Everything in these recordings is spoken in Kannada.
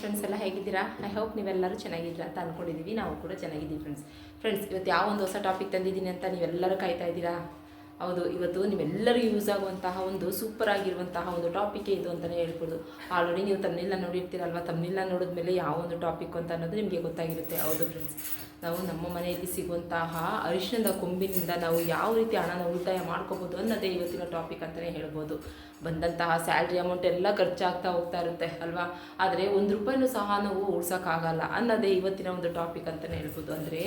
ಫ್ರೆಂಡ್ಸ್ ಎಲ್ಲ ಹೇಗಿದ್ದೀರಾ? ಐ ಹೋಪ್ ನೀವೆಲ್ಲರೂ ಚೆನ್ನಾಗಿದ್ದೀರಾ ಅಂತ ಅಂದ್ಕೊಂಡಿದ್ದೀವಿ ನಾವು ಕೂಡ ಚೆನ್ನಾಗಿದ್ದೀವಿ ಫ್ರೆಂಡ್ಸ್ ಫ್ರೆಂಡ್ಸ್ ಇವತ್ತು ಯಾವ ಒಂದು ಹೊಸ ಟಾಪಿಕ್ ತಂದಿದ್ದೀನಿ ಅಂತ ನೀವೆಲ್ಲರೂ ಕಾಯ್ತಾ ಇದ್ದೀರಾ? ಹೌದು, ಇವತ್ತು ನೀವೆಲ್ಲರೂ ಯೂಸ್ ಆಗುವಂತಹ ಒಂದು ಸೂಪರ್ ಆಗಿರುವಂತಹ ಒಂದು ಟಾಪಿಕ್ ಇದು ಅಂತಲೇ ಹೇಳ್ಬೋದು. ಆಲ್ರೆಡಿ ನೀವು ತಮ್ಮನೆಲ್ಲ ನೋಡಿರ್ತೀರಲ್ವ? ತಮ್ಮನೆಲ್ಲ ನೋಡಿದ್ಮೇಲೆ ಯಾವ ಒಂದು ಟಾಪಿಕ್ ಅಂತ ಅನ್ನೋದು ನಿಮಗೆ ಗೊತ್ತಾಗಿರುತ್ತೆ. ಹೌದು ಫ್ರೆಂಡ್ಸ್ ನಾವು ನಮ್ಮ ಮನೆಯಲ್ಲಿ ಸಿಗುವಂತಹ ಅರಿಶಿಣದ ಕೊಂಬಿನಿಂದ ನಾವು ಯಾವ ರೀತಿ ಹಣನ ಉಳಿತಾಯ ಮಾಡ್ಕೋಬೋದು ಅನ್ನೋದೇ ಇವತ್ತಿನ ಟಾಪಿಕ್ ಅಂತಲೇ ಹೇಳ್ಬೋದು. ಬಂದಂತಹ ಸ್ಯಾಲ್ರಿ ಅಮೌಂಟ್ ಎಲ್ಲ ಖರ್ಚಾಗ್ತಾ ಹೋಗ್ತಾ ಇರುತ್ತೆ, ಅಲ್ವಾ? ಆದರೆ ಒಂದು ರೂಪಾಯಿನೂ ಸಹ ನಾವು ಉಳ್ಸೋಕ್ಕಾಗಲ್ಲ ಅನ್ನೋದೇ ಇವತ್ತಿನ ಒಂದು ಟಾಪಿಕ್ ಅಂತಲೇ ಹೇಳ್ಬೋದು. ಅಂದರೆ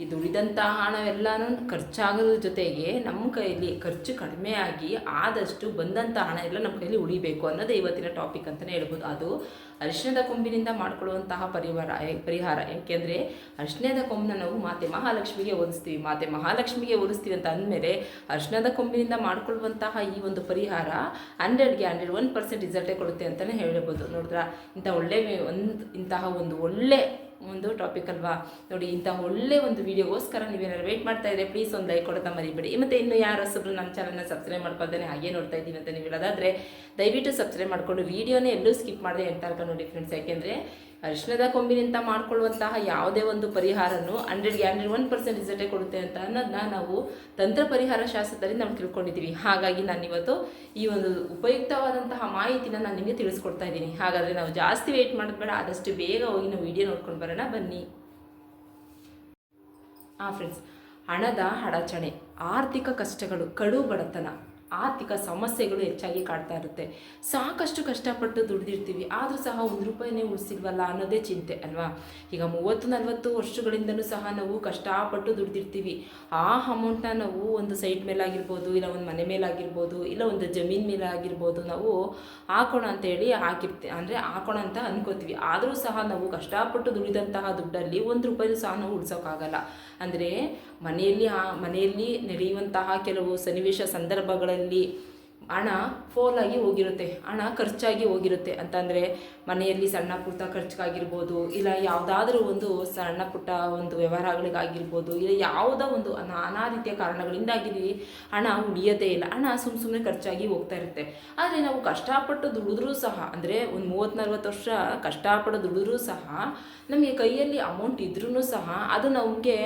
ಈ ದುಡಿದಂತಹ ಹಣವೆಲ್ಲನೂ ಖರ್ಚಾಗೋದ್ರ ಜೊತೆಗೆ ನಮ್ಮ ಕೈಯಲ್ಲಿ ಖರ್ಚು ಕಡಿಮೆ ಆಗಿ ಆದಷ್ಟು ಬಂದಂಥ ಹಣ ಎಲ್ಲ ನಮ್ಮ ಕೈಯಲ್ಲಿ ಉಳಿಬೇಕು ಅನ್ನೋದೇ ಇವತ್ತಿನ ಟಾಪಿಕ್ ಅಂತಲೇ ಹೇಳ್ಬೋದು. ಅದು ಅರಿಶಿಣದ ಕೊಂಬಿನಿಂದ ಮಾಡ್ಕೊಳ್ಳುವಂತಹ ಪರಿವಾರ ಪರಿಹಾರ. ಯಾಕೆಂದರೆ ಅರಿಶಿಣದ ಕೊಂಬನ್ನ ನಾವು ಮಾತೆ ಮಹಾಲಕ್ಷ್ಮಿಗೆ ಓದಿಸ್ತೀವಿ ಮಾತೆ ಮಹಾಲಕ್ಷ್ಮಿಗೆ ಓದಿಸ್ತೀವಿ ಅಂತ ಅಂದಮೇಲೆ ಅರಿಶಿಣದ ಕೊಂಬಿನಿಂದ ಮಾಡ್ಕೊಳ್ಳುವಂತಹ ಈ ಒಂದು ಪರಿಹಾರ ಹಂಡ್ರೆಡ್ಗೆ ಹಂಡ್ರೆಡ್ ಒನ್ ಪರ್ಸೆಂಟ್ ರಿಸಲ್ಟೇ ಕೊಡುತ್ತೆ ಅಂತಲೇ ಹೇಳ್ಬೋದು. ನೋಡಿದ್ರ? ಇಂಥ ಒಳ್ಳೆ ಒಂದು, ಇಂತಹ ಒಂದು ಒಳ್ಳೆ ಒಂದು ಟಾಪಿಕ್ ಅಲ್ವಾ? ನೋಡಿ, ಇಂಥ ಒಳ್ಳೆ ಒಂದು ವಿಡಿಯೋಗೋಸ್ಕರ ನೀವೇನಾದ್ರು ವೇಟ್ ಮಾಡ್ತಾ ಇದ್ರೆ ಪ್ಲೀಸ್ ಒಂದು ಲೈಕ್ ಕೊಡೋದ ಮರಿಬೇಡಿ. ಮತ್ತು ಇನ್ನು ಯಾರು ಹೊಸಬ್ರು ನಮ್ಮ ಚಾನಲ್ನ ಸಬ್ಸ್ಕ್ರೈಬ್ ಮಾಡ್ಕೊಳ್ತಾನೆ ಹಾಗೆ ನೋಡ್ತಾ ಇದ್ದೀನಿ ಅಂತ ನೀವು ಹೇಳೋದಾದರೆ, ದಯವಿಟ್ಟು ಸಬ್ಸ್ಕ್ರೈಬ್ ಮಾಡಿಕೊಂಡು ವೀಡಿಯೋನೇ ಎಲ್ಲೂ ಸ್ಕಿಪ್ ಮಾಡದೆ ಎಂತ ನೋಡಿ ಫ್ರೆಂಡ್ಸ್ ಯಾಕೆಂದರೆ ಅರಿಶಿಣದ ಕೊಂಬಿನಿಂದ ಮಾಡ್ಕೊಳ್ಳುವಂತಹ ಯಾವುದೇ ಒಂದು ಪರಿಹಾರನು ಹಂಡ್ರೆಡ್ಗೆ ಹಂಡ್ರೆಡ್ ಒನ್ ಪರ್ಸೆಂಟ್ ರಿಸಲ್ಟೇ ಕೊಡುತ್ತೆ ಅಂತ ಅನ್ನೋದನ್ನ ನಾವು ತಂತ್ರ ಪರಿಹಾರ ಶಾಸ್ತ್ರದಲ್ಲಿ ನಾವು ತಿಳ್ಕೊಂಡಿದ್ದೀವಿ. ಹಾಗಾಗಿ ನಾನು ಇವತ್ತು ಈ ಒಂದು ಉಪಯುಕ್ತವಾದಂತಹ ಮಾಹಿತಿನ ನಾನು ನಿಮಗೆ ತಿಳಿಸ್ಕೊಡ್ತಾ ಇದ್ದೀನಿ. ಹಾಗಾದರೆ ನಾವು ಜಾಸ್ತಿ ವೆಯ್ಟ್ ಮಾಡೋದು ಬೇಡ, ಆದಷ್ಟು ಬೇಗ ಹೋಗಿ ನಾವು ವಿಡಿಯೋ ನೋಡ್ಕೊಂಡು ಬರೋಣ. ಬನ್ನಿ. ಹಾಂ ಫ್ರೆಂಡ್ಸ್ ಹಣದ ಅಡಚಣೆ, ಆರ್ಥಿಕ ಕಷ್ಟಗಳು, ಕಡು ಬಡತನ. ಆರ್ಥಿಕ ಸಮಸ್ಯೆಗಳು ಹೆಚ್ಚಾಗಿ ಕಾಡ್ತಾ ಇರುತ್ತೆ. ಸಾಕಷ್ಟು ಕಷ್ಟಪಟ್ಟು ದುಡ್ದಿರ್ತೀವಿ, ಆದರೂ ಸಹ ಒಂದು ರೂಪಾಯಿನೇ ಉಳಿಸಿಲ್ವಲ್ಲ ಅನ್ನೋದೇ ಚಿಂತೆ, ಅಲ್ವಾ? ಈಗ ಮೂವತ್ತು, ನಲವತ್ತು ವರ್ಷಗಳಿಂದನೂ ಸಹ ನಾವು ಕಷ್ಟಪಟ್ಟು ದುಡ್ದಿರ್ತೀವಿ. ಆ ಅಮೌಂಟ್ನ ನಾವು ಒಂದು ಸೈಟ್ ಮೇಲಾಗಿರ್ಬೋದು, ಇಲ್ಲ ಒಂದು ಮನೆ ಮೇಲಾಗಿರ್ಬೋದು, ಇಲ್ಲ ಒಂದು ಜಮೀನ್ ಮೇಲೆ ಆಗಿರ್ಬೋದು ನಾವು ಹಾಕೋಣ ಅಂತೇಳಿ ಹಾಕಿರ್ತೀವಿ ಅಂದರೆ ಹಾಕೋಣ ಅಂತ ಅನ್ಕೋತೀವಿ. ಆದರೂ ಸಹ ನಾವು ಕಷ್ಟಪಟ್ಟು ದುಡಿದಂತಹ ದುಡ್ಡಲ್ಲಿ ಒಂದು ರೂಪಾಯಿನೂ ಸಹ ನಾವು ಉಳಿಸೋಕ್ಕಾಗಲ್ಲ ಅಂದರೆ ಮನೆಯಲ್ಲಿ ಮನೆಯಲ್ಲಿ ನಡೆಯುವಂತಹ ಕೆಲವು ಸನ್ನಿವೇಶ ಸಂದರ್ಭಗಳಲ್ಲಿ ಹಣ ಫೋಲಾಗಿ ಹೋಗಿರುತ್ತೆ, ಹಣ ಖರ್ಚಾಗಿ ಹೋಗಿರುತ್ತೆ ಅಂತಂದರೆ ಮನೆಯಲ್ಲಿ ಸಣ್ಣ ಪುಟ್ಟ ಖರ್ಚಿಗಾಗಿರ್ಬೋದು, ಇಲ್ಲ ಯಾವುದಾದ್ರೂ ಒಂದು ಸಣ್ಣ ಪುಟ್ಟ ಒಂದು ವ್ಯವಹಾರಗಳಿಗಾಗಿರ್ಬೋದು, ಇಲ್ಲ ಯಾವುದೋ ಒಂದು ನಾನಾ ರೀತಿಯ ಕಾರಣಗಳಿಂದಾಗಿ ಹಣ ಉಳಿಯೋದೇ ಇಲ್ಲ, ಹಣ ಸುಮ್ಮ ಸುಮ್ಮನೆ ಖರ್ಚಾಗಿ ಹೋಗ್ತಾ ಇರುತ್ತೆ. ಆದರೆ ನಾವು ಕಷ್ಟಪಟ್ಟು ದುಡಿದ್ರೂ ಸಹ, ಅಂದರೆ ಒಂದು ಮೂವತ್ತು ನಲ್ವತ್ತು ವರ್ಷ ಕಷ್ಟಪಟ್ಟು ದುಡಿದ್ರೂ ಸಹ, ನಮಗೆ ಕೈಯಲ್ಲಿ ಅಮೌಂಟ್ ಇದ್ರೂ ಸಹ ಅದು ನಮಗೆ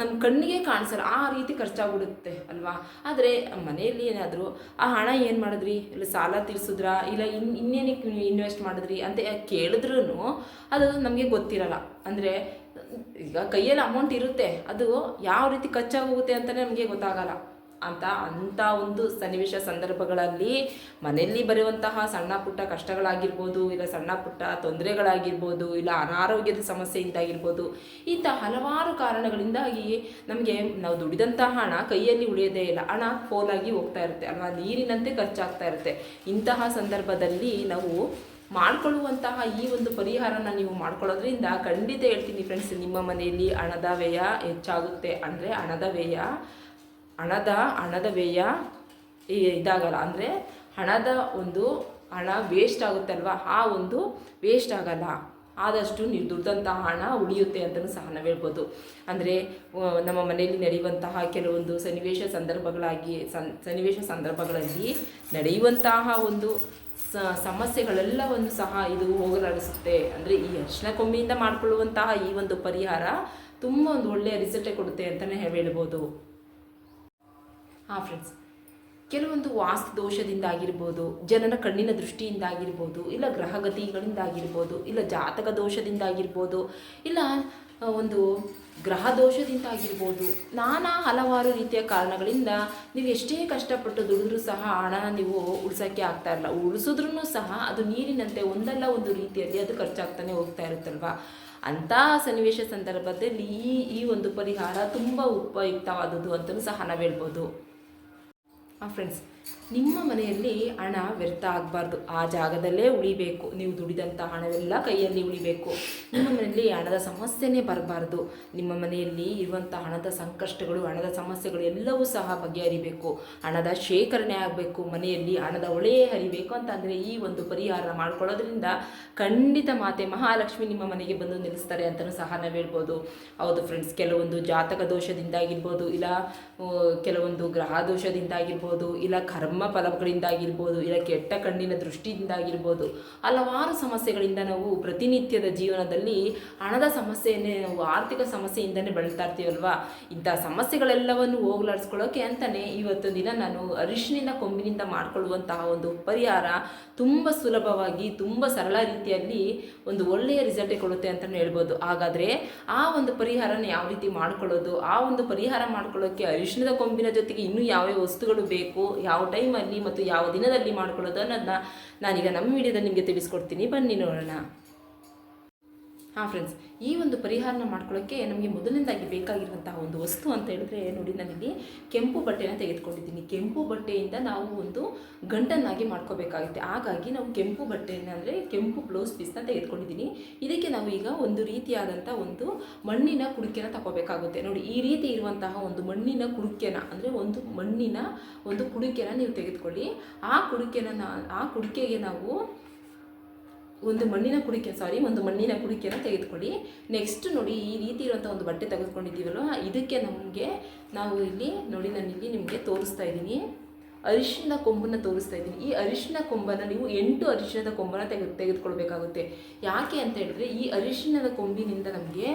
ನಮ್ಮ ಕಣ್ಣಿಗೆ ಕಾಣಿಸಲ್ಲ, ಆ ರೀತಿ ಖರ್ಚಾಗ್ಬಿಡುತ್ತೆ ಅಲ್ವಾ? ಆದರೆ ಮನೆಯಲ್ಲಿ ಏನಾದರೂ, ಆ ಹಣ ಏನು ಮಾಡಿದ್ರಿ? ಇಲ್ಲ ಸಾಲ ತೀರಿಸಿದ್ರಾ? ಇಲ್ಲ ಇನ್, ಇನ್ನೇನಕ್ಕೆ ನೀವು ಇನ್ವೆಸ್ಟ್ ಮಾಡಿದ್ರಿ? ಅಂತ ಕೇಳಿದ್ರೂ ಅದು ನಮಗೆ ಗೊತ್ತಿರಲ್ಲ. ಅಂದರೆ ಈಗ ಕೈಯಲ್ಲಿ ಅಮೌಂಟ್ ಇರುತ್ತೆ, ಅದು ಯಾವ ರೀತಿ ಖರ್ಚಾಗೋಗುತ್ತೆ ಅಂತಲೇ ನಮಗೆ ಗೊತ್ತಾಗಲ್ಲ. ಅಂತ ಅಂಥ ಒಂದು ಸನ್ನಿವೇಶ ಸಂದರ್ಭಗಳಲ್ಲಿ ಮನೆಯಲ್ಲಿ ಬರುವಂತಹ ಸಣ್ಣ ಪುಟ್ಟ ಕಷ್ಟಗಳಾಗಿರ್ಬೋದು, ಇಲ್ಲ ಸಣ್ಣ ಪುಟ್ಟ ತೊಂದರೆಗಳಾಗಿರ್ಬೋದು, ಇಲ್ಲ ಅನಾರೋಗ್ಯದ ಸಮಸ್ಯೆಯಿಂದಾಗಿರ್ಬೋದು ಇಂಥ ಹಲವಾರು ಕಾರಣಗಳಿಂದಾಗಿ ನಮಗೆ ನಾವು ದುಡಿದಂತಹ ಹಣ ಕೈಯಲ್ಲಿ ಉಳಿಯೋದೇ ಇಲ್ಲ. ಹಣ ಫೋಲಾಗಿ ಹೋಗ್ತಾ ಇರುತ್ತೆ, ಅಲ್ವಾ? ನೀರಿನಂತೆ ಖರ್ಚಾಗ್ತಾ ಇರುತ್ತೆ. ಇಂತಹ ಸಂದರ್ಭದಲ್ಲಿ ನಾವು ಮಾಡ್ಕೊಳ್ಳುವಂತಹ ಈ ಒಂದು ಪರಿಹಾರನ ನೀವು ಮಾಡ್ಕೊಳ್ಳೋದ್ರಿಂದ ಖಂಡಿತ ಹೇಳ್ತೀನಿ ಫ್ರೆಂಡ್ಸ್ ನಿಮ್ಮ ಮನೆಯಲ್ಲಿ ಹಣದ ವ್ಯಯ ಹೆಚ್ಚಾಗುತ್ತೆ. ಅಂದರೆ ಹಣದ ವ್ಯಯ ಹಣದ ಹಣದ ವ್ಯಯ ಇದಾಗಲ್ಲ. ಅಂದರೆ ಹಣದ ಒಂದು ಹಣ ವೇಸ್ಟ್ ಆಗುತ್ತೆ ಅಲ್ವಾ? ಆ ಒಂದು ವೇಸ್ಟ್ ಆಗಲ್ಲ. ಆದಷ್ಟು ನೀವು ದುಡ್ದಂತಹ ಹಣ ಉಳಿಯುತ್ತೆ ಅಂತಲೂ ಸಹ ನಾವು ಹೇಳ್ಬೋದು. ಅಂದರೆ ನಮ್ಮ ಮನೆಯಲ್ಲಿ ನಡೆಯುವಂತಹ ಕೆಲವೊಂದು ಸನ್ನಿವೇಶ ಸಂದರ್ಭಗಳಾಗಿ, ಸನ್, ಸನ್ನಿವೇಶ ಸಂದರ್ಭಗಳಲ್ಲಿ ನಡೆಯುವಂತಹ ಒಂದು ಸಮಸ್ಯೆಗಳೆಲ್ಲವನ್ನು ಸಹ ಇದು ಹೋಗಲಾಡಿಸುತ್ತೆ. ಅಂದರೆ ಈ ಅರ್ಶಿನ ಕೊಂಬಿಯಿಂದ ಮಾಡಿಕೊಳ್ಳುವಂತಹ ಈ ಒಂದು ಪರಿಹಾರ ತುಂಬ ಒಂದು ಒಳ್ಳೆಯ ರಿಸಲ್ಟೇ ಕೊಡುತ್ತೆ ಅಂತಲೇ ಹೇಳ್ಬೋದು. ಹಾಂ ಫ್ರೆಂಡ್ಸ್ ಕೆಲವೊಂದು ವಾಸ್ತು ದೋಷದಿಂದ ಆಗಿರ್ಬೋದು ಜನರ ಕಣ್ಣಿನ ದೃಷ್ಟಿಯಿಂದ ಆಗಿರ್ಬೋದು ಇಲ್ಲ ಗ್ರಹಗತಿಗಳಿಂದ ಆಗಿರ್ಬೋದು ಇಲ್ಲ ಜಾತಕ ದೋಷದಿಂದ ಆಗಿರ್ಬೋದು ಇಲ್ಲ ಒಂದು ಗ್ರಹ ದೋಷದಿಂದ ಆಗಿರ್ಬೋದು ನಾನಾ ಹಲವಾರು ರೀತಿಯ ಕಾರಣಗಳಿಂದ ನೀವು ಎಷ್ಟೇ ಕಷ್ಟಪಟ್ಟು ದುಡಿದ್ರೂ ಸಹ ಹಣ ನೀವು ಉಳಿಸೋಕ್ಕೆ ಆಗ್ತಾ ಇರಲ್ಲ. ಉಳಿಸಿದ್ರೂ ಸಹ ಅದು ನೀರಿನಂತೆ ಒಂದಲ್ಲ ಒಂದು ರೀತಿಯಲ್ಲಿ ಅದು ಖರ್ಚಾಗ್ತಾನೆ ಹೋಗ್ತಾ ಇರುತ್ತಲ್ವ? ಅಂಥ ಸನ್ನಿವೇಶ ಸಂದರ್ಭದಲ್ಲಿ ಈ ಈ ಒಂದು ಪರಿಹಾರ ತುಂಬ ಉಪಯುಕ್ತವಾದದ್ದು ಅಂತಲೂ ಸಹ ನಾವು ಹೇಳ್ಬೋದು. ಫ್ರೆಂಡ್ಸ್ ನಿಮ್ಮ ಮನೆಯಲ್ಲಿ ಹಣ ವ್ಯರ್ಥ ಆಗಬಾರ್ದು. ಆ ಜಾಗದಲ್ಲೇ ಉಳಿಬೇಕು. ನೀವು ದುಡಿದಂಥ ಹಣವೆಲ್ಲ ಕೈಯಲ್ಲಿ ಉಳಿಬೇಕು. ನಿಮ್ಮ ಮನೆಯಲ್ಲಿ ಹಣದ ಸಮಸ್ಯೆನೇ ಬರಬಾರ್ದು. ನಿಮ್ಮ ಮನೆಯಲ್ಲಿ ಇರುವಂಥ ಹಣದ ಸಂಕಷ್ಟಗಳು, ಹಣದ ಸಮಸ್ಯೆಗಳು ಎಲ್ಲವೂ ಸಹ ಬಗೆಹರಿಬೇಕು. ಹಣದ ಶೇಖರಣೆ ಆಗಬೇಕು. ಮನೆಯಲ್ಲಿ ಹಣದ ಒಳೆಯೇ ಹರಿಬೇಕು ಅಂತಂದರೆ ಈ ಒಂದು ಪರಿಹಾರ ಮಾಡ್ಕೊಳ್ಳೋದ್ರಿಂದ ಖಂಡಿತ ಮಾತೆ ಮಹಾಲಕ್ಷ್ಮಿ ನಿಮ್ಮ ಮನೆಗೆ ಬಂದು ನಿಲ್ಲಿಸ್ತಾರೆ ಅಂತಲೂ ಸಹ ನಾವು ಹೇಳ್ಬೋದು. ಹೌದು ಫ್ರೆಂಡ್ಸ್ ಕೆಲವೊಂದು ಜಾತಕ ದೋಷದಿಂದಾಗಿರ್ಬೋದು, ಇಲ್ಲ ಕೆಲವೊಂದು ಗ್ರಹ ದೋಷದಿಂದಾಗಿರ್ಬೋದು, ಇಲ್ಲ ಕರ್ಮ ಕರ್ಮ ಫಲಗಳಿಂದಾಗಿರ್ಬೋದು ಇಲ್ಲ ಕೆಟ್ಟ ಕಣ್ಣಿನ ದೃಷ್ಟಿಯಿಂದಾಗಿರ್ಬೋದು, ಹಲವಾರು ಸಮಸ್ಯೆಗಳಿಂದ ನಾವು ಪ್ರತಿನಿತ್ಯದ ಜೀವನದಲ್ಲಿ ಹಣದ ಸಮಸ್ಯೆಯನ್ನೇ ನಾವು ಆರ್ಥಿಕ ಸಮಸ್ಯೆಯಿಂದನೇ ಬಳಲ್ತಾ ಇರ್ತೀವಲ್ವಾ? ಇಂಥ ಸಮಸ್ಯೆಗಳೆಲ್ಲವನ್ನು ಹೋಗ್ಲಾಡಿಸ್ಕೊಳ್ಳೋಕೆ ಅಂತಲೇ ಇವತ್ತು ದಿನ ನಾನು ಅರಿಶಿನಿಂದ ಕೊಂಬಿನಿಂದ ಮಾಡಿಕೊಳ್ಳುವಂತಹ ಒಂದು ಪರಿಹಾರ ತುಂಬ ಸುಲಭವಾಗಿ, ತುಂಬ ಸರಳ ರೀತಿಯಲ್ಲಿ ಒಂದು ಒಳ್ಳೆಯ ರಿಸಲ್ಟೇ ಕೊಡುತ್ತೆ ಅಂತಲೇ ಹೇಳ್ಬೋದು. ಹಾಗಾದರೆ ಆ ಒಂದು ಪರಿಹಾರನ ಯಾವ ರೀತಿ ಮಾಡ್ಕೊಳ್ಳೋದು, ಆ ಒಂದು ಪರಿಹಾರ ಮಾಡ್ಕೊಳ್ಳೋಕ್ಕೆ ಅರಿಶಿಣದ ಕೊಂಬಿನ ಜೊತೆಗೆ ಇನ್ನೂ ಯಾವ್ಯಾವ ವಸ್ತುಗಳು ಬೇಕು, ಯಾವ ಟೈಮಲ್ಲಿ ಮತ್ತು ಯಾವ ದಿನದಲ್ಲಿ ಮಾಡ್ಕೊಳ್ಳೋದು ಅನ್ನೋದನ್ನ ನಾನೀಗ ನಮ್ಮ ವಿಡಿಯೋದಲ್ಲಿ ನಿಮಗೆ ತಿಳಿಸ್ಕೊಡ್ತೀನಿ. ಬನ್ನಿ ನೋಡೋಣ. ಹಾಂ ಫ್ರೆಂಡ್ಸ್ ಈ ಒಂದು ಪರಿಹಾರನ ಮಾಡ್ಕೊಳ್ಳೋಕ್ಕೆ ನಮಗೆ ಮೊದಲನೇದಾಗಿ ಬೇಕಾಗಿರುವಂತಹ ಒಂದು ವಸ್ತು ಅಂತ ಹೇಳಿದ್ರೆ ನೋಡಿ ನಾನಿಲ್ಲಿ ಕೆಂಪು ಬಟ್ಟೆನ ತೆಗೆದುಕೊಂಡಿದ್ದೀನಿ. ಕೆಂಪು ಬಟ್ಟೆಯಿಂದ ನಾವು ಒಂದು ಗಂಟನ್ನಾಗಿ ಮಾಡ್ಕೋಬೇಕಾಗುತ್ತೆ. ಹಾಗಾಗಿ ನಾವು ಕೆಂಪು ಬಟ್ಟೆನ ಅಂದರೆ ಕೆಂಪು ಬ್ಲೌಸ್ ಪೀಸ್ನ ತೆಗೆದುಕೊಂಡಿದ್ದೀನಿ. ಇದಕ್ಕೆ ನಾವು ಈಗ ಒಂದು ರೀತಿಯಾದಂಥ ಒಂದು ಮಣ್ಣಿನ ಕುಡಿಕೆನ ತಗೋಬೇಕಾಗುತ್ತೆ ನೋಡಿ, ಈ ರೀತಿ ಇರುವಂತಹ ಒಂದು ಮಣ್ಣಿನ ಕುಡುಕೆನ ಅಂದರೆ ಒಂದು ಮಣ್ಣಿನ ಒಂದು ಕುಡುಕೆನ ನೀವು ತೆಗೆದುಕೊಳ್ಳಿ. ಆ ಕುಡುಕೆನ ಆ ಕುಡಿಕೆಗೆ ನಾವು ಒಂದು ಮಣ್ಣಿನ ಕುಡಿಕೆ ಸಾರಿ ಒಂದು ಮಣ್ಣಿನ ಕುಡಿಕೆನ ತೆಗೆದುಕೊಳ್ಳಿ. ನೆಕ್ಸ್ಟ್ ನೋಡಿ, ಈ ರೀತಿ ಇರುವಂಥ ಒಂದು ಬಟ್ಟೆ ತೆಗೆದುಕೊಂಡಿದ್ದೀವಲ್ಲ ಇದಕ್ಕೆ ನಮಗೆ ನಾವು ಇಲ್ಲಿ ನೋಡಿ, ನಾನು ಇಲ್ಲಿ ನಿಮಗೆ ತೋರಿಸ್ತಾ ಇದ್ದೀನಿ. ಅರಿಶಿನ ಕೊಂಬನ್ನು ತೋರಿಸ್ತಾ ಇದ್ದೀನಿ. ಈ ಅರಿಶಿನ ಕೊಂಬನ್ನು ನೀವು ಎಂಟು ಅರಿಶಿನದ ಕೊಂಬನ್ನು ತೆಗೆದು, ತೆಗೆದುಕೊಳ್ಬೇಕಾಗುತ್ತೆ. ಯಾಕೆ ಅಂತ ಹೇಳಿದ್ರೆ, ಈ ಅರಿಶಿನದ ಕೊಂಬಿನಿಂದ ನಮಗೆ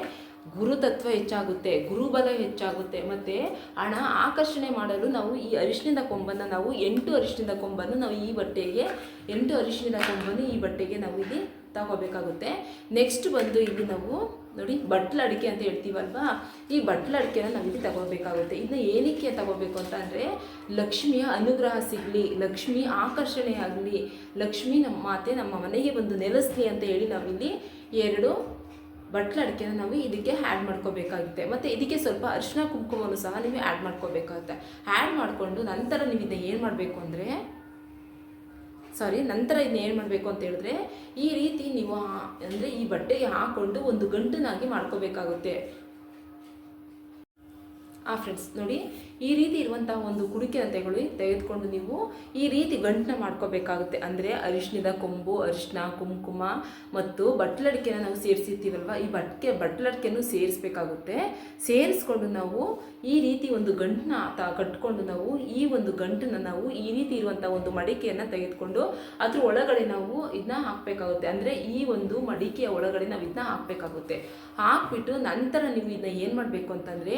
ಗುರುತತ್ವ ಹೆಚ್ಚಾಗುತ್ತೆ, ಗುರುಬಲ ಹೆಚ್ಚಾಗುತ್ತೆ, ಮತ್ತು ಹಣ ಆಕರ್ಷಣೆ ಮಾಡಲು ನಾವು ಈ ಅರಿಶಿಣದ ಕೊಂಬನ್ನು ನಾವು ಎಂಟು ಅರಿಶಿಣದ ಕೊಂಬನ್ನು ನಾವು ಈ ಬಟ್ಟೆಗೆ, ಎಂಟು ಅರಿಶಿಣದ ಕೊಂಬನ್ನು ಈ ಬಟ್ಟೆಗೆ ನಾವು ಇಲ್ಲಿ ತಗೋಬೇಕಾಗುತ್ತೆ. ನೆಕ್ಸ್ಟ್ ಬಂದು ಇಲ್ಲಿ ನಾವು ನೋಡಿ ಬಟ್ಲ ಅಡಿಕೆ ಅಂತ ಹೇಳ್ತೀವಲ್ವಾ? ಈ ಬಟ್ಲ ಅಡಿಕೆನ ನಾವು ಇಲ್ಲಿ ತಗೋಬೇಕಾಗುತ್ತೆ. ಇದನ್ನ ಏನಕ್ಕೆ ತಗೋಬೇಕು ಅಂತ ಅಂದರೆ ಲಕ್ಷ್ಮಿಯ ಅನುಗ್ರಹ ಸಿಗಲಿ, ಲಕ್ಷ್ಮಿ ಆಕರ್ಷಣೆ ಆಗಲಿ, ಲಕ್ಷ್ಮಿ ನಮ್ಮ ಮಾತೆ ನಮ್ಮ ಮನೆಗೆ ಬಂದು ನೆಲೆಸಲಿ ಅಂತ ಹೇಳಿ ನಾವಿಲ್ಲಿ ಎರಡು ಬಟ್ಲ ಅಡಿಕೆನ ನಾವು ಇದಕ್ಕೆ ಆ್ಯಡ್ ಮಾಡ್ಕೋಬೇಕಾಗುತ್ತೆ. ಮತ್ತು ಇದಕ್ಕೆ ಸ್ವಲ್ಪ ಅರಿಶಿನ ಕುಂಕುಮವನ್ನು ಸಹ ನೀವು ಆ್ಯಡ್ ಮಾಡ್ಕೋಬೇಕಾಗುತ್ತೆ. ಆ್ಯಡ್ ಮಾಡಿಕೊಂಡು ನಂತರ ನೀವು ಇದನ್ನ ಏನು ಮಾಡಬೇಕು ಅಂದರೆ ಸಾರಿ ನಂತರ ಇದನ್ನ ಏನು ಮಾಡಬೇಕು ಅಂತ ಹೇಳಿದ್ರೆ, ಈ ರೀತಿ ನೀವು ಅಂದರೆ ಈ ಬಟ್ಟೆಗೆ ಹಾಕ್ಕೊಂಡು ಒಂದು ಗಂಟನಾಗಿ ಮಾಡ್ಕೋಬೇಕಾಗುತ್ತೆ. ಆ ಫ್ರೆಂಡ್ಸ್ ನೋಡಿ ಈ ರೀತಿ ಇರುವಂತಹ ಒಂದು ಕುಡಿಕೆ ತೆಗೊಳ್ಳಿ ತೆಗೆದುಕೊಂಡು ನೀವು ಈ ರೀತಿ ಗಂಟನ ಮಾಡ್ಕೋಬೇಕಾಗುತ್ತೆ. ಅಂದರೆ ಅರಿಶಿನದ ಕೊಂಬು ಅರಿಶಿನ ಕುಂಕುಮ ಮತ್ತು ಬಟ್ಲಡಿಕೆನ ನಾವು ಸೇರಿಸಿರ್ತೀವಲ್ವ, ಈ ಬಟ್ಕೆ, ಬಟ್ಲಡಿಕೆನೂ ಸೇರಿಸಬೇಕಾಗುತ್ತೆ. ಸೇರಿಸ್ಕೊಂಡು ನಾವು ಈ ರೀತಿ ಒಂದು ಗಂಟನ್ನ ತ ಕಟ್ಕೊಂಡು ನಾವು ಈ ಒಂದು ಗಂಟನ್ನು ನಾವು ಈ ರೀತಿ ಇರುವಂಥ ಒಂದು ಮಡಿಕೆಯನ್ನು ತೆಗೆದುಕೊಂಡು ಅದ್ರ ಒಳಗಡೆ ನಾವು ಇದನ್ನ ಹಾಕಬೇಕಾಗುತ್ತೆ. ಅಂದರೆ ಈ ಒಂದು ಮಡಿಕೆಯ ಒಳಗಡೆ ನಾವು ಇದನ್ನ ಹಾಕಬೇಕಾಗುತ್ತೆ. ಹಾಕ್ಬಿಟ್ಟು ನಂತರ ನೀವು ಇದನ್ನ ಏನು ಮಾಡಬೇಕು ಅಂತಂದರೆ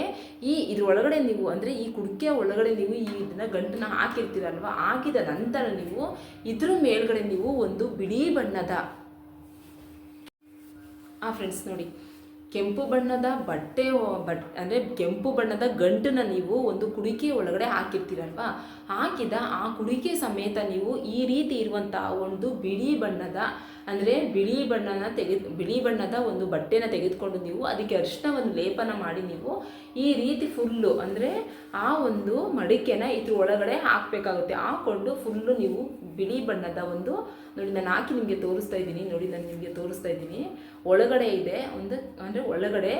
ಈ ಇದ್ರ ಒಳಗಡೆ ನೀವು ಅಂದರೆ ಈ ಕುಡಿಕೆಯ ಒಳಗಡೆ ನೀವು ಈ ಇದನ್ನ ಗಂಟನ್ನ ಹಾಕಿರ್ತೀರಲ್ವ? ಹಾಕಿದ ನಂತರ ನೀವು ಇದ್ರ ಮೇಲ್ಗಡೆ ನೀವು ಒಂದು ಬಿಳಿ ಬಣ್ಣದ ಆ ಫ್ರೆಂಡ್ಸ್ ನೋಡಿ, ಕೆಂಪು ಬಣ್ಣದ ಬಟ್ಟೆ ಬಟ್, ಅಂದರೆ ಕೆಂಪು ಬಣ್ಣದ ಗಂಟನ್ನ ನೀವು ಒಂದು ಕುಡಿಕೆ ಒಳಗಡೆ ಹಾಕಿರ್ತೀರಲ್ವಾ? ಹಾಕಿದ ಆ ಕುಡಿಕೆ ಸಮೇತ ನೀವು ಈ ರೀತಿ ಇರುವಂತಹ ಒಂದು ಬಿಳಿ ಬಣ್ಣದ ಅಂದರೆ ಬಿಳಿ ಬಣ್ಣನ ತೆಗೆದು, ಬಿಳಿ ಬಣ್ಣದ ಒಂದು ಬಟ್ಟೆನ ತೆಗೆದುಕೊಂಡು ನೀವು ಅದಕ್ಕೆ ಅರಿಶಿನವನ್ನು ಲೇಪನ ಮಾಡಿ ನೀವು ಈ ರೀತಿ ಫುಲ್ಲು ಅಂದರೆ ಆ ಒಂದು ಮಡಿಕೆನ ಇದ್ರ ಒಳಗಡೆ ಹಾಕಬೇಕಾಗುತ್ತೆ. ಹಾಕ್ಕೊಂಡು ಫುಲ್ಲು ನೀವು ಬಿಳಿ ಬಣ್ಣದ ಒಂದು ನೋಡಿ ನಾನು ಹಾಕಿ ನಿಮಗೆ ತೋರಿಸ್ತಾ ಇದ್ದೀನಿ. ನೋಡಿ ನಾನು ನಿಮಗೆ ತೋರಿಸ್ತಾ ಇದ್ದೀನಿ. ಒಳಗಡೆ ಇದೆ ಒಂದು ಅಂದರೆ ಒಳಗಡೆ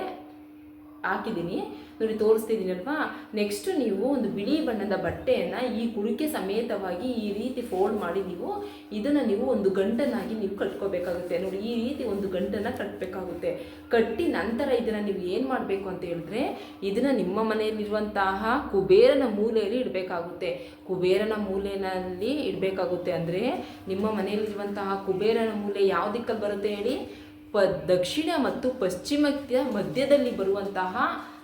ಹಾಕಿದ್ದೀನಿ. ನೋಡಿ, ತೋರಿಸ್ತಿದ್ದೀನಲ್ವಾ? ನೆಕ್ಸ್ಟ್ ನೀವು ಒಂದು ಬಿಳಿ ಬಣ್ಣದ ಬಟ್ಟೆಯನ್ನು ಈ ಕುಡಿಕೆ ಸಮೇತವಾಗಿ ಈ ರೀತಿ ಫೋಲ್ಡ್ ಮಾಡಿ ನೀವು ಇದನ್ನು ನೀವು ಒಂದು ಗಂಟನಾಗಿ ನೀವು ಕಟ್ಕೋಬೇಕಾಗುತ್ತೆ. ನೋಡಿ, ಈ ರೀತಿ ಒಂದು ಗಂಟನ್ನು ಕಟ್ಟಬೇಕಾಗುತ್ತೆ ಕಟ್ಟಿ ನಂತರ ಇದನ್ನು ನೀವು ಏನು ಮಾಡಬೇಕು ಅಂತ ಹೇಳಿದ್ರೆ, ಇದನ್ನು ನಿಮ್ಮ ಮನೆಯಲ್ಲಿರುವಂತಹ ಕುಬೇರನ ಮೂಲೆಯಲ್ಲಿ ಇಡಬೇಕಾಗುತ್ತೆ. ಕುಬೇರನ ಮೂಲೆಯಲ್ಲಿ ಇಡಬೇಕಾಗುತ್ತೆ ಅಂದರೆ ನಿಮ್ಮ ಮನೆಯಲ್ಲಿರುವಂತಹ ಕುಬೇರನ ಮೂಲೆ ಯಾವ ದಿಕ್ಕಲ್ಲಿ ಬರುತ್ತೆ ಹೇಳಿ? ಪ ದಕ್ಷಿಣ ಮತ್ತು ಪಶ್ಚಿಮಕ್ಕೆ ಮಧ್ಯದಲ್ಲಿ ಬರುವಂತಹ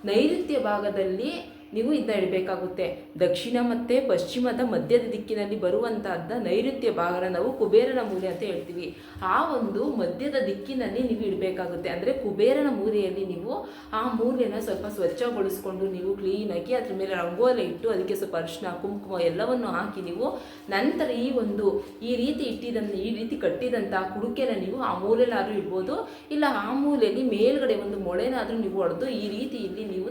ನೈಋತ್ಯ ಭಾಗದಲ್ಲಿ ನೀವು ಇದನ್ನ ಇಡಬೇಕಾಗುತ್ತೆ ದಕ್ಷಿಣ ಮತ್ತು ಪಶ್ಚಿಮದ ಮಧ್ಯದ ದಿಕ್ಕಿನಲ್ಲಿ ಬರುವಂತಹದ್ದ ನೈಋತ್ಯ ಭಾಗನ ನಾವು ಕುಬೇರನ ಮೂಲೆ ಅಂತ ಹೇಳ್ತೀವಿ. ಆ ಒಂದು ಮಧ್ಯದ ದಿಕ್ಕಿನಲ್ಲಿ ನೀವು ಇಡಬೇಕಾಗುತ್ತೆ. ಅಂದರೆ ಕುಬೇರನ ಮೂಲೆಯಲ್ಲಿ ನೀವು ಆ ಮೂಲೆನ ಸ್ವಲ್ಪ ಸ್ವಚ್ಛಗೊಳಿಸ್ಕೊಂಡು ನೀವು ಕ್ಲೀನಾಗಿ ಅದ್ರ ಮೇಲೆ ರಂಗೋಲಿ ಇಟ್ಟು ಅದಕ್ಕೆ ಸ್ವಲ್ಪ ಅರಿಶಿನ ಕುಂಕುಮ ಎಲ್ಲವನ್ನು ಹಾಕಿ ನೀವು ನಂತರ ಈ ಒಂದು ಈ ರೀತಿ ಇಟ್ಟಿದಂತ ಈ ರೀತಿ ಕಟ್ಟಿದಂತಹ ಕುಡುಕೆನ ನೀವು ಆ ಮೂಲೆಲಾದರೂ ಇಡ್ಬೋದು. ಇಲ್ಲ ಆ ಮೂಲೆಯಲ್ಲಿ ಮೇಲ್ಗಡೆ ಒಂದು ಮೊಳೆನಾದರೂ ನೀವು ಹೊಡೆದು ಈ ರೀತಿ ಇಲ್ಲಿ ನೀವು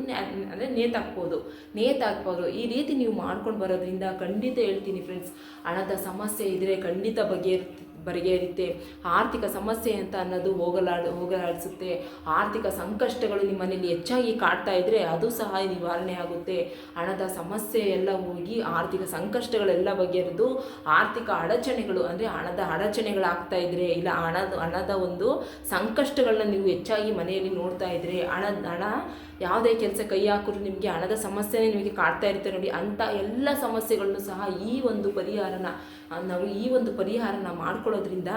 ಅಂದರೆ ನೇತಾಕ್ಬೋದು. ನೇತಾಕ್ಬೋದು ಈ ರೀತಿ ನೀವು ಮಾಡ್ಕೊಂಡು ಬರೋದ್ರಿಂದ ಖಂಡಿತ ಹೇಳ್ತೀನಿ ಫ್ರೆಂಡ್ಸ್ ಹಣದ ಸಮಸ್ಯೆ ಇದ್ದರೆ ಖಂಡಿತ ಬಗೆಹರಿ ಬಗೆಹರಿತೆ ಆರ್ಥಿಕ ಸಮಸ್ಯೆ ಅಂತ ಅನ್ನೋದು ಹೋಗಲಾಡ, ಹೋಗಲಾಡಿಸುತ್ತೆ. ಆರ್ಥಿಕ ಸಂಕಷ್ಟಗಳು ನಿಮ್ಮ ಮನೇಲಿ ಹೆಚ್ಚಾಗಿ ಕಾಡ್ತಾ ಇದ್ದರೆ ಅದು ಸಹ ನಿವಾರಣೆ ಆಗುತ್ತೆ. ಹಣದ ಸಮಸ್ಯೆ ಎಲ್ಲ ಹೋಗಿ ಆರ್ಥಿಕ ಸಂಕಷ್ಟಗಳೆಲ್ಲ ಬಗೆಹರಿದು ಆರ್ಥಿಕ ಅಡಚಣೆಗಳು ಅಂದರೆ ಹಣದ ಅಡಚಣೆಗಳಾಗ್ತಾ ಇದ್ದರೆ ಇಲ್ಲ ಹಣದ ಹಣದ ಒಂದು ಸಂಕಷ್ಟಗಳನ್ನ ನೀವು ಹೆಚ್ಚಾಗಿ ಮನೆಯಲ್ಲಿ ನೋಡ್ತಾ ಇದ್ದರೆ ಹಣ ಹಣ ಯಾವುದೇ ಕೆಲಸ ಕೈ ಹಾಕಿದ್ರು ನಿಮಗೆ ಹಣದ ಸಮಸ್ಯೆನೇ ನಿಮಗೆ ಕಾಡ್ತಾ ಇರುತ್ತೆ ನೋಡಿ. ಅಂಥ ಎಲ್ಲ ಸಮಸ್ಯೆಗಳನ್ನು ಸಹ ಈ ಒಂದು ಪರಿಹಾರನ, ನಾವು ಈ ಒಂದು ಪರಿಹಾರನ ಮಾಡ್ಕೊಳ್ಳೋದ್ರಿಂದ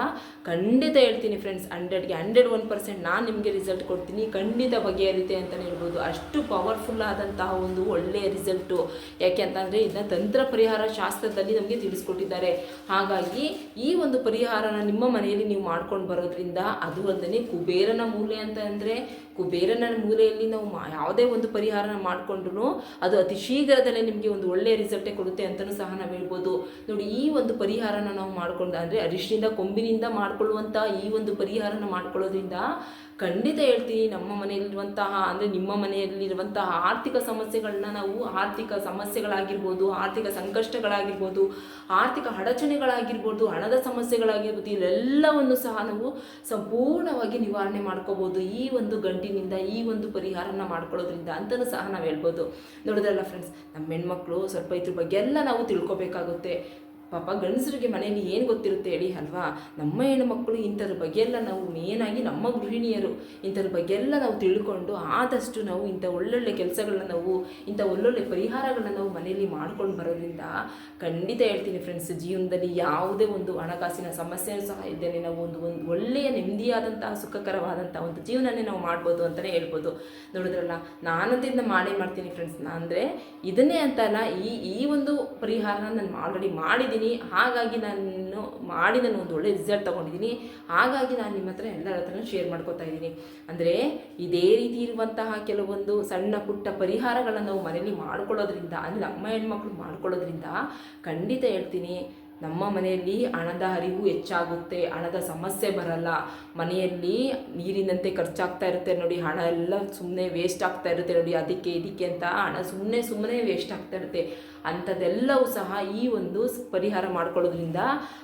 ಖಂಡಿತ ಹೇಳ್ತೀನಿ ಫ್ರೆಂಡ್ಸ್ ಹಂಡ್ರೆಡ್ಗೆ ಹಂಡ್ರೆಡ್ ಒನ್ ಪರ್ಸೆಂಟ್ ನಾನು ನಿಮಗೆ ರಿಸಲ್ಟ್ ಕೊಡ್ತೀನಿ. ಖಂಡಿತ ಬಗೆಹರಿತೆ ಅಂತಲೇ ಹೇಳ್ಬೋದು. ಅಷ್ಟು ಪವರ್ಫುಲ್ ಆದಂತಹ ಒಂದು ಒಳ್ಳೆಯ ರಿಸಲ್ಟು ಯಾಕೆ ಅಂತಂದರೆ ಇದನ್ನ ತಂತ್ರ ಪರಿಹಾರ ಶಾಸ್ತ್ರದಲ್ಲಿ ನಮಗೆ ತಿಳಿಸ್ಕೊಟ್ಟಿದ್ದಾರೆ. ಹಾಗಾಗಿ ಈ ಒಂದು ಪರಿಹಾರನ ನಿಮ್ಮ ಮನೆಯಲ್ಲಿ ನೀವು ಮಾಡ್ಕೊಂಡು ಬರೋದ್ರಿಂದ ಅದು ಅಲ್ಲದೆ ಕುಬೇರನ ಮೂಲೆ ಅಂತ ಅಂದರೆ ಕುಬೇರನ ಮೂಲೆಯಲ್ಲಿ ನಾವು ಯಾವುದೇ ಒಂದು ಪರಿಹಾರನ ಮಾಡಿಕೊಂಡ್ರು ಅದು ಅತಿ ಶೀಘ್ರದಲ್ಲೇ ನಿಮಗೆ ಒಂದು ಒಳ್ಳೆಯ ರಿಸಲ್ಟೇ ಕೊಡುತ್ತೆ ಅಂತಲೂ ಸಹ ನಾವು ಹೇಳ್ಬೋದು. ನೋಡಿ, ಈ ಒಂದು ಪರಿಹಾರನ ನಾವು ಮಾಡಿಕೊಂಡು ಅಂದರೆ ಅರಿಶಿನಿಂದ ಕೊಂಬಿನಿಂದ ಮಾಡಿಕೊಳ್ಳುವಂಥ ಈ ಒಂದು ಪರಿಹಾರನ ಮಾಡ್ಕೊಳ್ಳೋದ್ರಿಂದ ಖಂಡಿತ ಹೇಳ್ತೀನಿ, ನಮ್ಮ ಮನೆಯಲ್ಲಿರುವಂತಹ, ಅಂದರೆ ನಿಮ್ಮ ಮನೆಯಲ್ಲಿರುವಂತಹ ಆರ್ಥಿಕ ಸಮಸ್ಯೆಗಳನ್ನ ನಾವು ಆರ್ಥಿಕ ಸಮಸ್ಯೆಗಳಾಗಿರ್ಬೋದು, ಆರ್ಥಿಕ ಸಂಕಷ್ಟಗಳಾಗಿರ್ಬೋದು, ಆರ್ಥಿಕ ಅಡಚಣೆಗಳಾಗಿರ್ಬೋದು, ಹಣದ ಸಮಸ್ಯೆಗಳಾಗಿರ್ಬೋದು ಇವೆಲ್ಲವನ್ನು ಸಹ ನಾವು ಸಂಪೂರ್ಣವಾಗಿ ನಿವಾರಣೆ ಮಾಡ್ಕೋಬೋದು ಈ ಒಂದು ಗಂಟಿನಿಂದ, ಈ ಒಂದು ಪರಿಹಾರನ ಮಾಡ್ಕೊಳ್ಳೋದ್ರಿಂದ ಅಂತಲೂ ಸಹ ನಾವು ಹೇಳ್ಬೋದು. ನೋಡಿದ್ರಲ್ಲ ಫ್ರೆಂಡ್ಸ್ ನಮ್ಮ ಹೆಣ್ಮಕ್ಳು ಸ್ವಲ್ಪ ಇದ್ರ ಬಗ್ಗೆ ಎಲ್ಲ ನಾವು ತಿಳ್ಕೊಬೇಕಾಗುತ್ತೆ. ಪಾಪ ಗಂಡಸರಿಗೆ ಮನೆಯಲ್ಲಿ ಏನು ಗೊತ್ತಿರುತ್ತೆ ಹೇಳಿ ಅಲ್ವಾ? ನಮ್ಮ ಹೆಣ್ಣುಮಕ್ಕಳು ಇಂಥದ್ರ ಬಗ್ಗೆ ಎಲ್ಲ ನಾವು ಮೇನಾಗಿ ನಮ್ಮ ಗೃಹಿಣಿಯರು ಇಂಥದ್ರ ಬಗ್ಗೆ ಎಲ್ಲ ನಾವು ತಿಳ್ಕೊಂಡು ಆದಷ್ಟು ನಾವು ಇಂಥ ಒಳ್ಳೊಳ್ಳೆ ಕೆಲಸಗಳನ್ನ ನಾವು, ಇಂಥ ಒಳ್ಳೊಳ್ಳೆ ಪರಿಹಾರಗಳನ್ನ ನಾವು ಮನೆಯಲ್ಲಿ ಮಾಡ್ಕೊಂಡು ಬರೋದ್ರಿಂದ ಖಂಡಿತ ಹೇಳ್ತೀನಿ ಫ್ರೆಂಡ್ಸ್ ಜೀವನದಲ್ಲಿ ಯಾವುದೇ ಒಂದು ಹಣಕಾಸಿನ ಸಮಸ್ಯೆ ಸಹ ಇದ್ದೇನೆ ನಾವು ಒಂದು ಒಂದು ಒಳ್ಳೆಯ ನೆಮ್ಮದಿಯಾದಂತಹ ಸುಖಕರವಾದಂಥ ಒಂದು ಜೀವನನೇ ನಾವು ಮಾಡ್ಬೋದು ಅಂತಲೇ ಹೇಳ್ಬೋದು. ನೋಡಿದ್ರಲ್ಲ, ನಾನಂತಿಂದ ಮಾಡೇ ಮಾಡ್ತೀನಿ ಫ್ರೆಂಡ್ಸ್ ಅಂದರೆ ಇದನ್ನೇ ಅಂತಲ್ಲ, ಈ ಈ ಒಂದು ಪರಿಹಾರನ ನಾನು ಆಲ್ರೆಡಿ ಮಾಡಿದ್ದೀನಿ. ಹಾಗಾಗಿ ನಾನು ಮಾಡಿ ನಾನು ಒಂದು ಒಳ್ಳೆ ರಿಸಲ್ಟ್ ತೊಗೊಂಡಿದ್ದೀನಿ ಹಾಗಾಗಿ ನಾನು ನಿಮ್ಮ ಹತ್ರ ಎಲ್ಲರ ಹತ್ರನೂ ಶೇರ್ ಮಾಡ್ಕೊತಾ ಇದ್ದೀನಿ. ಅಂದರೆ ಇದೇ ರೀತಿ ಇರುವಂತಹ ಕೆಲವೊಂದು ಸಣ್ಣ ಪುಟ್ಟ ಪರಿಹಾರಗಳನ್ನು ನಾವು ಮನೇಲಿ ಮಾಡ್ಕೊಳ್ಳೋದ್ರಿಂದ ಅಂದರೆ ನಮ್ಮ ಹೆಣ್ಮಕ್ಳು ಮಾಡ್ಕೊಳ್ಳೋದ್ರಿಂದ ಖಂಡಿತ ಹೇಳ್ತೀನಿ. ನಮ್ಮ ಮನೆಯಲ್ಲಿ ಹಣದ ಹರಿವು ಹೆಚ್ಚಾಗುತ್ತೆ, ಹಣದ ಸಮಸ್ಯೆ ಬರಲ್ಲ. ಮನೆಯಲ್ಲಿ ನೀರಿನಂತೆ ಖರ್ಚಾಗ್ತಾ ಇರುತ್ತೆ ನೋಡಿ, ಹಣ ಎಲ್ಲ ಸುಮ್ಮನೆ ವೇಸ್ಟ್ ಆಗ್ತಾ ಇರುತ್ತೆ ನೋಡಿ, ಅದಕ್ಕೆ ಇದಕ್ಕೆ ಅಂತ ಹಣ ಸುಮ್ಮನೆ ಸುಮ್ಮನೆ ವೇಸ್ಟ್ ಆಗ್ತಾ ಇರುತ್ತೆ. ಅಂಥದ್ದೆಲ್ಲವೂ ಸಹ ಈ ಒಂದು ಪರಿಹಾರ ಮಾಡ್ಕೊಳ್ಳೋದ್ರಿಂದ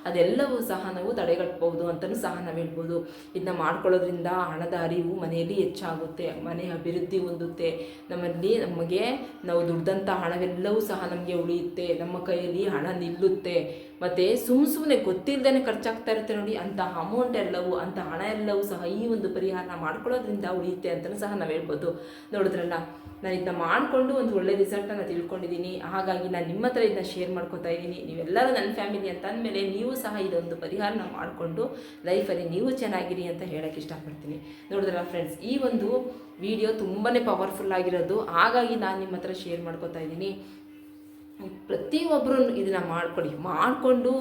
ಅದೆಲ್ಲವೂ ಸಹ ನಾವು ತಡೆಗಟ್ಬೋದು ಅಂತಲೂ ಸಹ ನಾವು ಹೇಳ್ಬೋದು. ಇದನ್ನ ಮಾಡ್ಕೊಳ್ಳೋದ್ರಿಂದ ಹಣದ ಅರಿವು ಮನೆಯಲ್ಲಿ ಹೆಚ್ಚಾಗುತ್ತೆ, ಮನೆ ಅಭಿವೃದ್ಧಿ ಹೊಂದುತ್ತೆ. ನಮ್ಮಲ್ಲಿ ನಮಗೆ ನಾವು ದುಡ್ದಂಥ ಹಣವೆಲ್ಲವೂ ಸಹ ನಮಗೆ ಉಳಿಯುತ್ತೆ. ನಮ್ಮ ಕೈಯಲ್ಲಿ ಹಣ ನಿಲ್ಲುತ್ತೆ. ಮತ್ತು ಸುಮ್ಮ ಸುಮ್ಮನೆ ಗೊತ್ತಿಲ್ಲದೇ ಖರ್ಚಾಗ್ತಾ ಇರುತ್ತೆ ನೋಡಿ, ಅಂತಹ ಅಮೌಂಟ್ ಎಲ್ಲವೂ ಅಂತ ಹಣ ಎಲ್ಲವೂ ಸಹ ಈ ಒಂದು ಪರಿಹಾರನ ಮಾಡ್ಕೊಳ್ಳೋದ್ರಿಂದ ಉಳಿಯುತ್ತೆ ಅಂತಲೂ ಸಹ ನಾವು ಹೇಳ್ಬೋದು. ನೋಡಿದ್ರಲ್ಲ, ನಾನು ಇದನ್ನ ಮಾಡಿಕೊಂಡು ಒಂದು ಒಳ್ಳೆ ರಿಸಲ್ಟನ್ನು ತಿಳ್ಕೊಂಡಿದ್ದೀನಿ ಹಾಗಾಗಿ ನಾನು ನಿಮ್ಮ ಹತ್ರ ಇದನ್ನ ಶೇರ್ ಮಾಡ್ಕೊತಾ ಇದ್ದೀನಿ. ನೀವೆಲ್ಲರೂ ನನ್ನ ಫ್ಯಾಮಿಲಿ ಅಂತ ಅಂದಮೇಲೆ ನೀವು ಸಹ ಇದೊಂದು ಪರಿಹಾರನ ಮಾಡಿಕೊಂಡು ಲೈಫಲ್ಲಿ ನೀವು ಚೆನ್ನಾಗಿರಿ ಅಂತ ಹೇಳೋಕ್ಕೆ ಇಷ್ಟಪಡ್ತೀನಿ. ನೋಡಿದ್ರಲ್ಲ ಫ್ರೆಂಡ್ಸ್ ಈ ಒಂದು ವಿಡಿಯೋ ತುಂಬಾ ಪವರ್ಫುಲ್ ಆಗಿರೋದು. ಹಾಗಾಗಿ ನಾನು ನಿಮ್ಮ ಹತ್ರ ಶೇರ್ ಮಾಡ್ಕೋತಾ ಇದ್ದೀನಿ. ಪ್ರತಿಯೊಬ್ಬರು ಇದನ್ನು ಮಾಡ್ಕೊಳ್ಳಿ. ಮಾಡಿಕೊಂಡು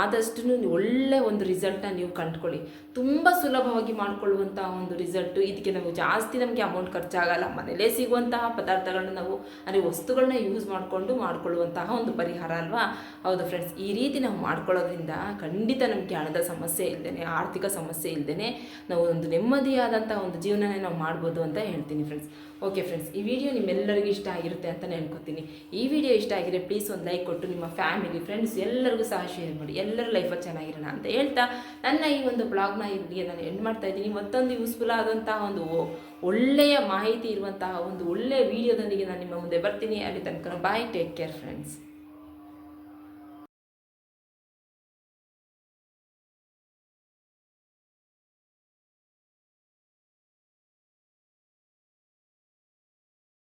ಆದಷ್ಟು ಒಳ್ಳೆ ಒಂದು ರಿಸಲ್ಟನ್ನ ನೀವು ಕಂಡುಕೊಳ್ಳಿ. ತುಂಬ ಸುಲಭವಾಗಿ ಮಾಡಿಕೊಳ್ಳುವಂಥ ಒಂದು ರಿಸಲ್ಟು ಇದಕ್ಕೆ ನಾವು ಜಾಸ್ತಿ ನಮಗೆ ಅಮೌಂಟ್ ಖರ್ಚಾಗಲ್ಲ. ಮನೇಲೇ ಸಿಗುವಂತಹ ಪದಾರ್ಥಗಳನ್ನ ನಾವು, ಅಂದರೆ ವಸ್ತುಗಳನ್ನ ಯೂಸ್ ಮಾಡಿಕೊಂಡು ಮಾಡಿಕೊಳ್ಳುವಂತಹ ಒಂದು ಪರಿಹಾರ ಅಲ್ವಾ? ಹೌದು ಫ್ರೆಂಡ್ಸ್ ಈ ರೀತಿ ನಾವು ಮಾಡ್ಕೊಳ್ಳೋದ್ರಿಂದ ಖಂಡಿತ ನಮಗೆ ಹಣದ ಸಮಸ್ಯೆ ಇಲ್ಲದೇ ಆರ್ಥಿಕ ಸಮಸ್ಯೆ ಇಲ್ಲದೇ ನಾವು ಒಂದು ನೆಮ್ಮದಿಯಾದಂಥ ಒಂದು ಜೀವನನೇ ನಾವು ಮಾಡ್ಬೋದು ಅಂತ ಹೇಳ್ತೀನಿ ಫ್ರೆಂಡ್ಸ್ ಓಕೆ ಫ್ರೆಂಡ್ಸ್ ಈ ವಿಡಿಯೋ ನಿಮ್ಮೆಲ್ಲರಿಗೂ ಇಷ್ಟ ಆಗಿರುತ್ತೆ ಅಂತಲೇ ಹೇಳ್ಕೊತೀನಿ ಈ ವಿಡಿಯೋ ಇಷ್ಟ ಪ್ಲೀಸ್ ಒಂದು ಲೈಕ್ ಕೊಟ್ಟು ನಿಮ್ಮ ಫ್ಯಾಮಿಲಿ ಫ್ರೆಂಡ್ಸ್ ಎಲ್ಲರಿಗೂ ಸಹ ಶೇರ್ ಮಾಡಿ, ಎಲ್ಲರ ಲೈಫಲ್ಲಿ ಚೆನ್ನಾಗಿರೋಣ ಅಂತ ಹೇಳ್ತಾ ನನ್ನ ಈ ಒಂದು ಬ್ಲಾಗ್ನ ಇಲ್ಲಿಗೆ ನಾನು ಎಂಡ್ ಮಾಡ್ತಾ ಇದ್ದೀನಿ. ಮತ್ತೊಂದು ಯೂಸ್ಫುಲ್ ಆದಂತಹ ಒಂದು ಒಳ್ಳೆಯ ಮಾಹಿತಿ ಇರುವಂತಹ ಒಂದು ಒಳ್ಳೆಯ ವಿಡಿಯೋದೊಂದಿಗೆ ನಾನು ನಿಮ್ಮ ಮುಂದೆ ಬರ್ತೀನಿ. ಅಲ್ಲಿ ತನಕ ಬಾಯ್ ಟೇಕ್ ಕೇರ್ ಫ್ರೆಂಡ್ಸ್